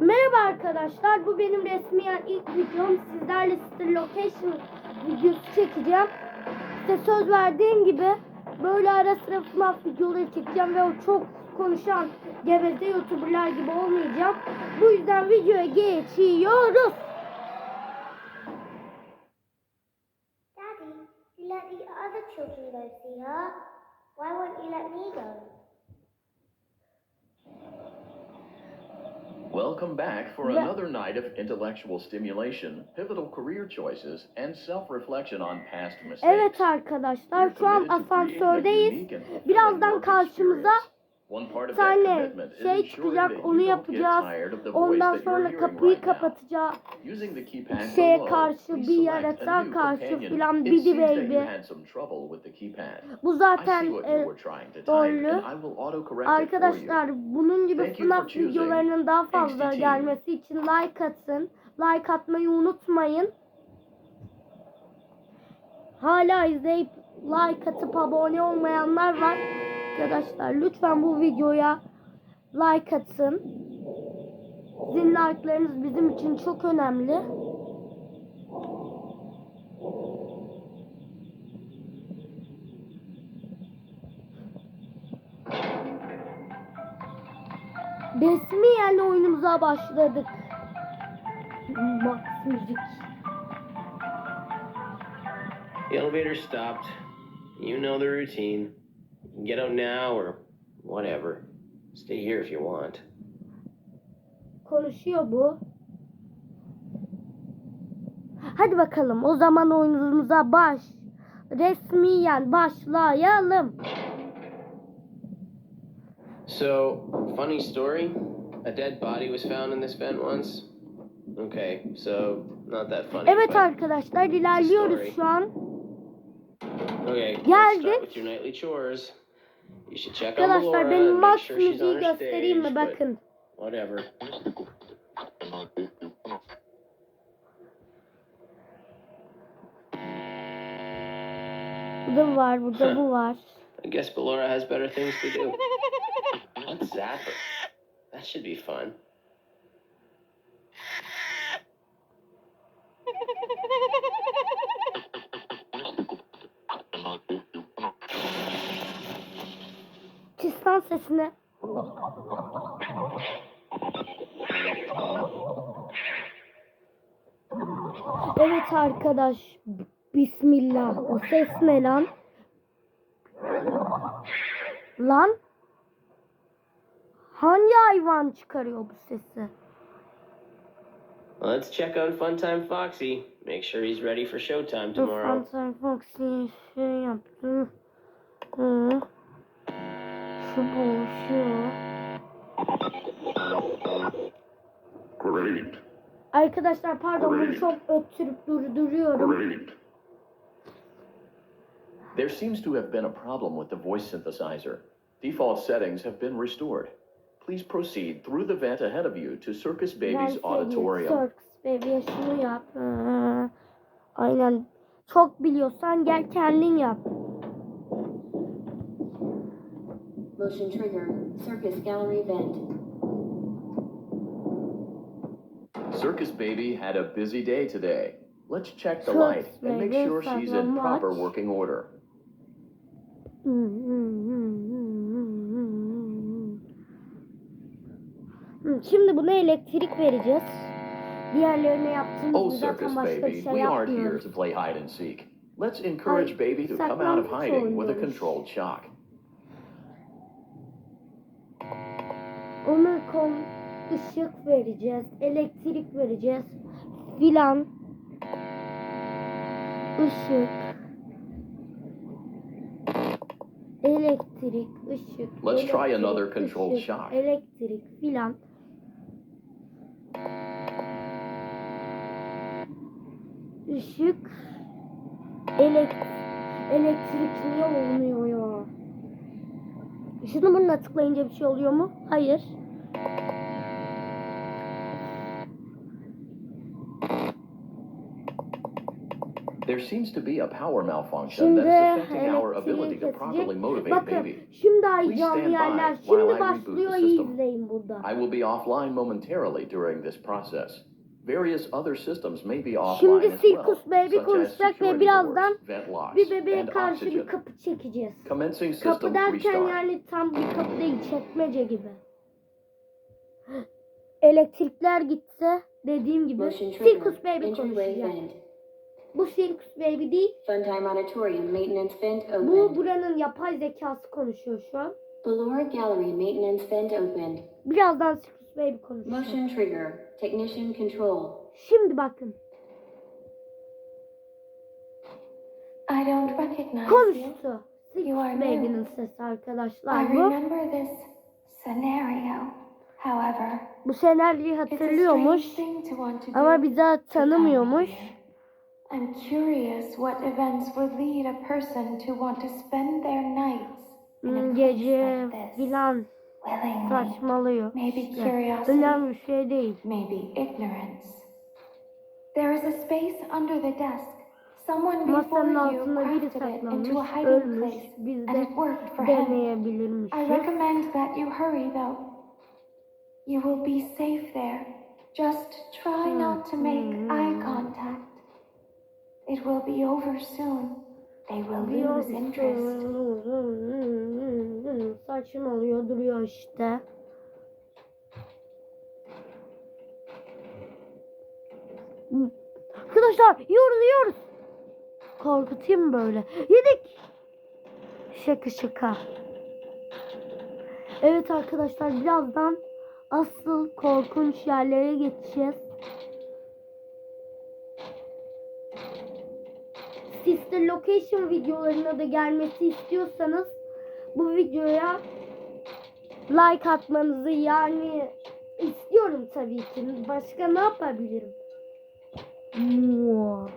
Merhaba arkadaşlar. Bu benim resmiyen ilk videom. Sizlerle Sister Location videosu çekeceğim. Size söz verdiğim gibi böyle ara sıra FNAF videoları çekeceğim ve o çok konuşan geveze youtuberlar gibi olmayacağım. Bu yüzden videoya geçiyoruz. Daddy, you let the other children go see her. Why won't you let me go? Welcome back for another night of intellectual stimulation, pivotal career choices, and self-reflection on past mistakes. Evet arkadaşlar şu an asansördeyiz. Birazdan karşımıza One part bir of that tane şey çıkacak onu yapacağız. Ondan sonra kapıyı kapatacağız. Şeye karşı, bir yaratığa karşı filan Bidi Baby. Bu zaten e, doğru. Arkadaşlar bunun gibi FNAF videolarının daha fazla gelmesi için like atın. Like atmayı unutmayın. Hala izleyip like atıp abone olmayanlar var. Arkadaşlar lütfen bu videoya like atın. Sizin like'larınız bizim için çok önemli. Resmiyen oyunumuza başladık. Max müzik. Elevator stopped. You know the routine. You can get out now or whatever. Stay here if you want. Konuşuyor bu. Hadi bakalım o zaman oyunumuza baş. Resmiyen başlayalım. So, funny story. A dead body was found in this vent once. Okay, so not that funny. Evet arkadaşlar ilerliyoruz şu an. Okay, Geldik. Arkadaşlar make Max müziği göstereyim mi bakın. Whatever. Bu da var burada bu var. I guess Ballora has better things to do. Let's zap her. That should be fun. Çistan sesini. Evet arkadaş. Bismillah. O ses ne lan? Lan? Hangi hayvan çıkarıyor bu sesi? Let's check on Funtime Foxy. Make sure he's ready for showtime tomorrow. Fantasy Foxy şey yaptı. Hı. Şu. Great, Arkadaşlar pardon bunu çok öttürüp durduruyorum. great. There seems to have been a problem with the voice synthesizer. Default settings have been restored. Please proceed through the vent ahead of you to Circus Baby's Ben auditorium. Circus Baby'ye şunu yap. Aynen. Çok biliyorsan gel kendin yap. Motion trigger. Circus gallery vent. Circus Baby had a busy day today. Let's check the Circus light and make Baby sure she's in saklanmaç. proper working order. Hı, Şimdi buna elektrik vereceğiz. Diğerlerine yaptığımız Oh, gibi zaten Circus başka Baby, bir şey we aren't here yapmıyoruz. to play hide and seek. Let's encourage Ay, Baby to come out of saklambaç hiding with a oynuyoruz. controlled shock. Ona kon ışık vereceğiz, elektrik vereceğiz filan. Işık. Elektrik, ışık. Let's try elektrik, another controlled ışık, shock. Elektrik filan. Işık. Elek elektrik niye olmuyor ya? Şunu bununla tıklayınca bir şey oluyor mu? Hayır. There seems to be a power malfunction Şimdi that is affecting our elektriği ability to properly motivate Bakın baby. şimdi Please ayacağım stand by yerler. while I Şimdi reboot başlıyor the iyi system. izleyin burada. I will be offline momentarily during this process. Various other systems may be offline Şimdi as well, Silkus Baby such as konuşacak ve security birazdan doors, vent locks, Bir bebeğe karşı bir kapı çekeceğiz. Commencing system Kapı derken restart. yani tam bir kapı değil çekmece gibi. Elektrikler gitse dediğim gibi Silkus. Baby konuşacak. Bu Silkus Baby değil. Funtime auditorium maintenance vent Bu opened. buranın yapay zekası konuşuyor şu an. Velour gallery maintenance vent opened. Birazdan Silkus Baby konuşacak. Motion trigger. Technician control. Şimdi bakın. I don't recognize. Konuştu. You are. Baby'nin sesi arkadaşlar I bu. remember this scenario. However, Bu senaryoyu hatırlıyormuş. Ama come tanımıyormuş. I'm curious what events would lead a person to want to spend their nights in a Hmm, place like this. filan Willingly. saçmalıyor. Maybe İşte, curiosity. Önemli bir şey değil. Maybe ignorance. There is a space under the desk. Someone Masanın before you altında biri crafted it saklanmış, into a hiding ölmüş. place, Biz and de it worked for him. deneyebilirmişiz. I recommend that you hurry, though. You will be safe there. Just try not to make eye contact. It will be over soon. They will lose interest. Saçmalıyor duruyor işte. Arkadaşlar yiyoruz yiyoruz. Korkutayım böyle. Yedik. Şaka şaka. Evet arkadaşlar birazdan asıl korkunç yerlere geçeceğiz. Sister Location videolarına da gelmesi istiyorsanız bu videoya like atmanızı yani istiyorum tabii ki. Başka ne yapabilirim? Mua.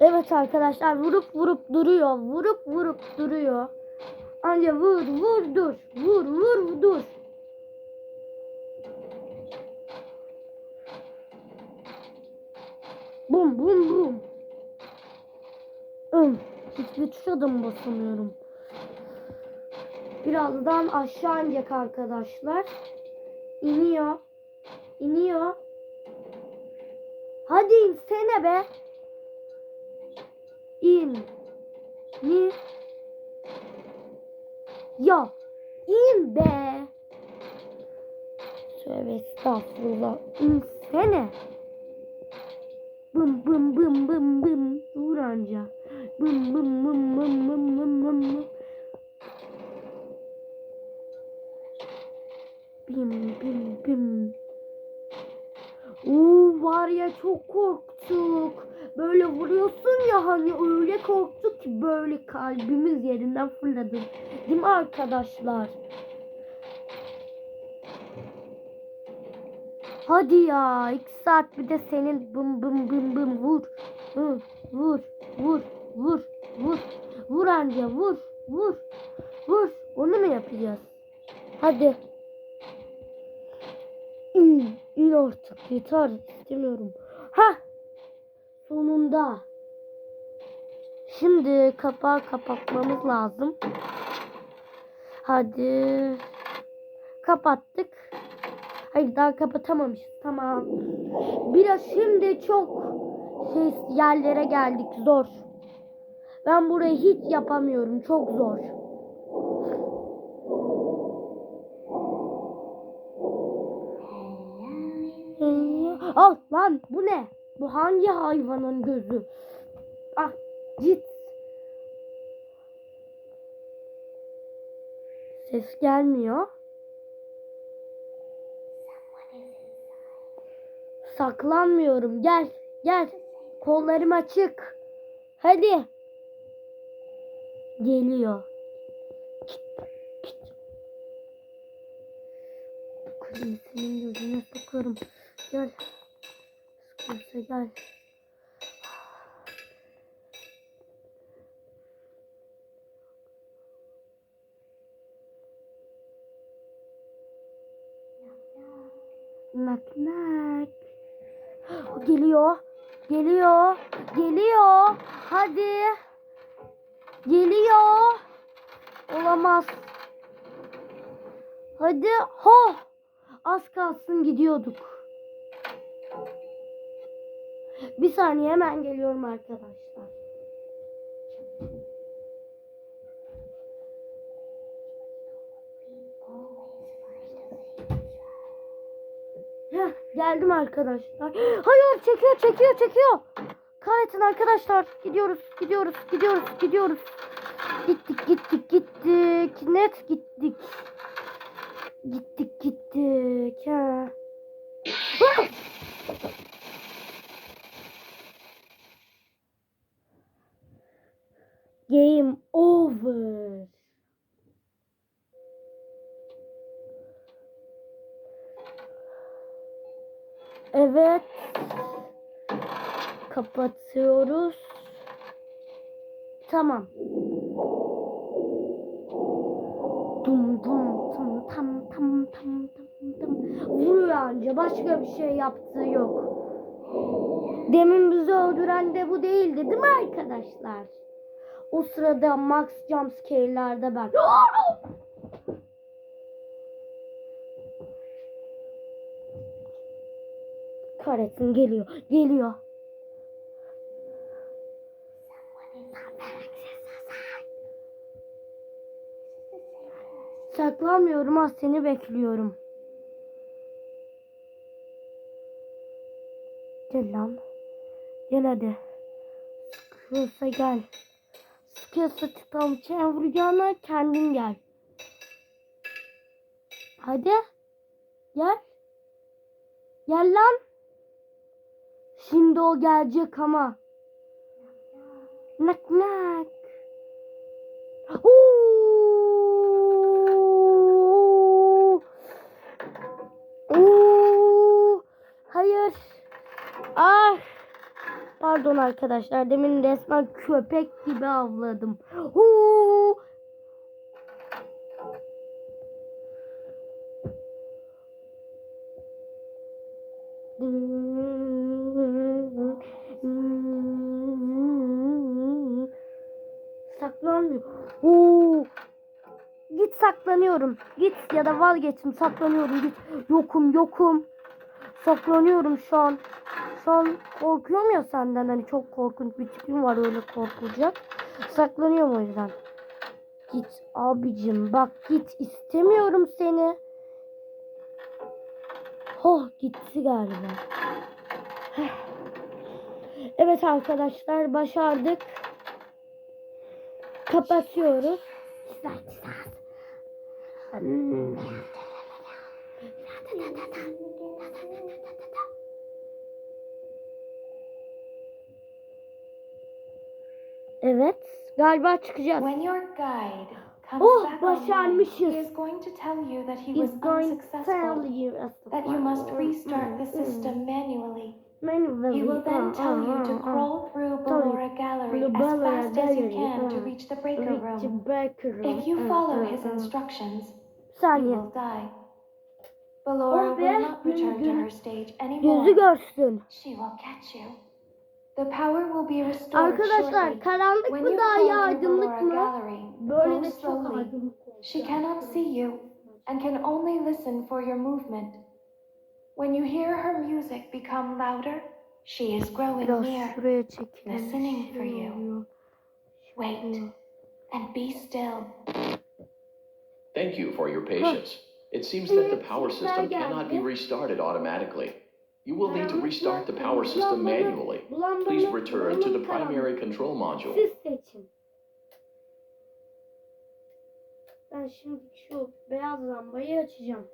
Evet arkadaşlar vurup vurup duruyor. Vurup vurup duruyor. Anca vur vur dur. Vur vur dur. Bum bum bum. Hım. Hiçbir tuşa da mı basamıyorum? Birazdan aşağı inecek arkadaşlar. İniyor. İniyor. Hadi insene be. İn. Ni. Ya. İn be. Tövbe estağfurullah. İnsene. Bım bım bım bım bım. Vur anca. Bım bım bım bım bım bım bım bım. Bim bim bim. Oo var ya çok korktuk. Böyle vuruyorsun ya hani öyle korktuk ki böyle kalbimiz yerinden fırladı. Değil mi arkadaşlar? Hadi ya iki saat bir de senin bım bım bım bım vur. Hı, vur vur vur vur. Vur anca vur vur vur. Onu mu yapacağız? Hadi. İn, in artık yeter istemiyorum. Ha sonunda. Şimdi kapağı kapatmamız lazım. Hadi. Kapattık. Hayır daha kapatamamışız. Tamam. Biraz şimdi çok şey yerlere geldik. Zor. Ben burayı hiç yapamıyorum. Çok zor. Al lan bu ne? Bu hangi hayvanın gözü? Ah git. Ses gelmiyor. Saklanmıyorum. Gel. Gel. Kollarım açık. Hadi. Geliyor. Kızım senin gözüne sokarım. Gel. Sıkıyorsa gel. Nak nak. Geliyor. Geliyor. Geliyor. Hadi. Geliyor. Olamaz. Hadi. Ho. Az kalsın gidiyorduk. Bir saniye hemen geliyorum arkadaşlar. Heh, geldim arkadaşlar. Hayır çekiyor çekiyor çekiyor. Kahretsin arkadaşlar. Gidiyoruz gidiyoruz gidiyoruz gidiyoruz. Gittik gittik gittik. Net gittik. Gittik gittik. Ha. Game over. Evet. Kapatıyoruz. Tamam. Dum dum tam tam tam tam tam tam. Vuruyor anca. Başka bir şey yaptığı yok. Demin bizi öldüren de bu değildi değil mi arkadaşlar? O sırada Max jumpscare'larda ben. Kahretsin geliyor. Geliyor. Saklanmıyorum ha seni bekliyorum. Gel lan. Gel hadi. Sıkıyorsa gel. Sıkıyorsa tutalım çen vuracağına kendin gel. Hadi. Gel. Gel lan. Şimdi o gelecek ama. Nak nak. Oo! Hayır. Ah. Pardon arkadaşlar. Demin resmen köpek gibi avladım. Oo! Saklanmıyor. Saklanıyorum. Git ya da vazgeçtim. Saklanıyorum. Git. Yokum yokum. Saklanıyorum şu an. Şu an korkuyorum ya senden. Hani çok korkunç bir tipim var öyle korkulacak. Saklanıyorum o yüzden. Git abicim bak git istemiyorum seni. Oh gitti galiba. Evet arkadaşlar başardık. Kapatıyoruz. Hmm. Evet. Galiba çıkacağız. When your guide comes Oh, back online, başarmışız. he is going to tell you that he was unsuccessful, you that you must restart the Mm, system manually. Manually. He will then uh, tell you to uh, uh. crawl through Ballora Gallery as fast as you can to uh, reach the breaker room. If you follow his instructions, Saniye. will die. Ballora Oh be, will not gözü- return to gözü- her stage Gözü anymore. görsün. She will catch you. The power will be restored Arkadaşlar shortly. karanlık When mı you daha iyi crawl through aydınlık Ballora mı? Gallery, Böyle go de çok slowly. aydınlık. She cannot see you and can only listen for your movement. When you hear her music become louder, she is growing Biraz near. şuraya çekelim. Listening for you. Oluyor. Wait and be still. Thank you for your patience. It seems that the power system cannot be restarted automatically. You will need to restart the power system manually. Please return to the primary control module. Siz seçin. Ben şimdi şu beyaz lambayı açacağım.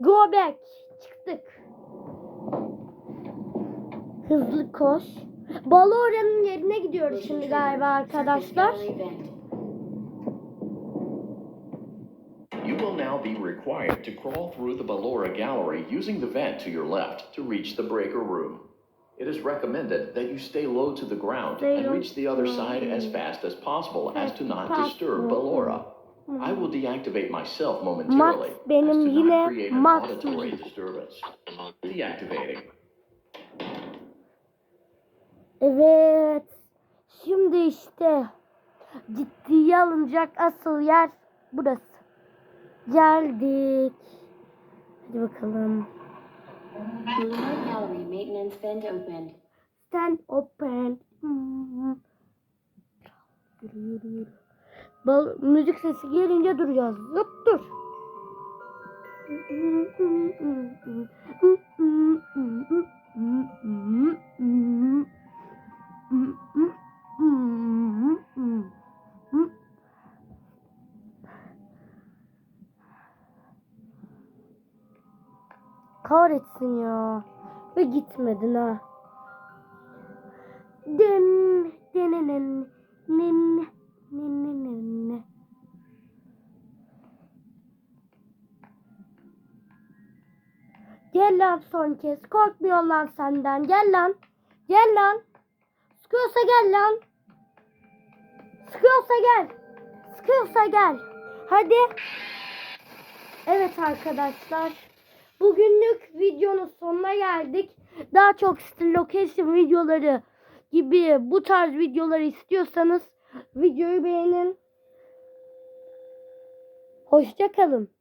Go back. Çıktık. Hızlı koş. Balora'nın yerine gidiyoruz şimdi galiba arkadaşlar. You will now be required to crawl through the Ballora Gallery using the vent to your left to reach the breaker room. It is recommended that you stay low to the ground and reach the other side as fast as possible as to not disturb Ballora. I will deactivate myself momentarily. Max benim as to not create an Max auditory disturbance. Deactivating. Evet. Şimdi işte ciddiye alınacak asıl yer burası. Geldik. Hadi bakalım. Stand open. Bal müzik sesi gelince duracağız. Zıp dur. Kahretsin ya. Ve gitmedin ha. Din, dininin, nin, nininin. Gel lan son kez. Korkmuyorum lan senden. Gel lan. Gel lan. Sıkıyorsa gel lan. Sıkıyorsa gel. Sıkıyorsa gel. Hadi. Evet arkadaşlar. Bugünlük videonun sonuna geldik. Daha çok location videoları gibi bu tarz videoları istiyorsanız videoyu beğenin. Hoşça kalın.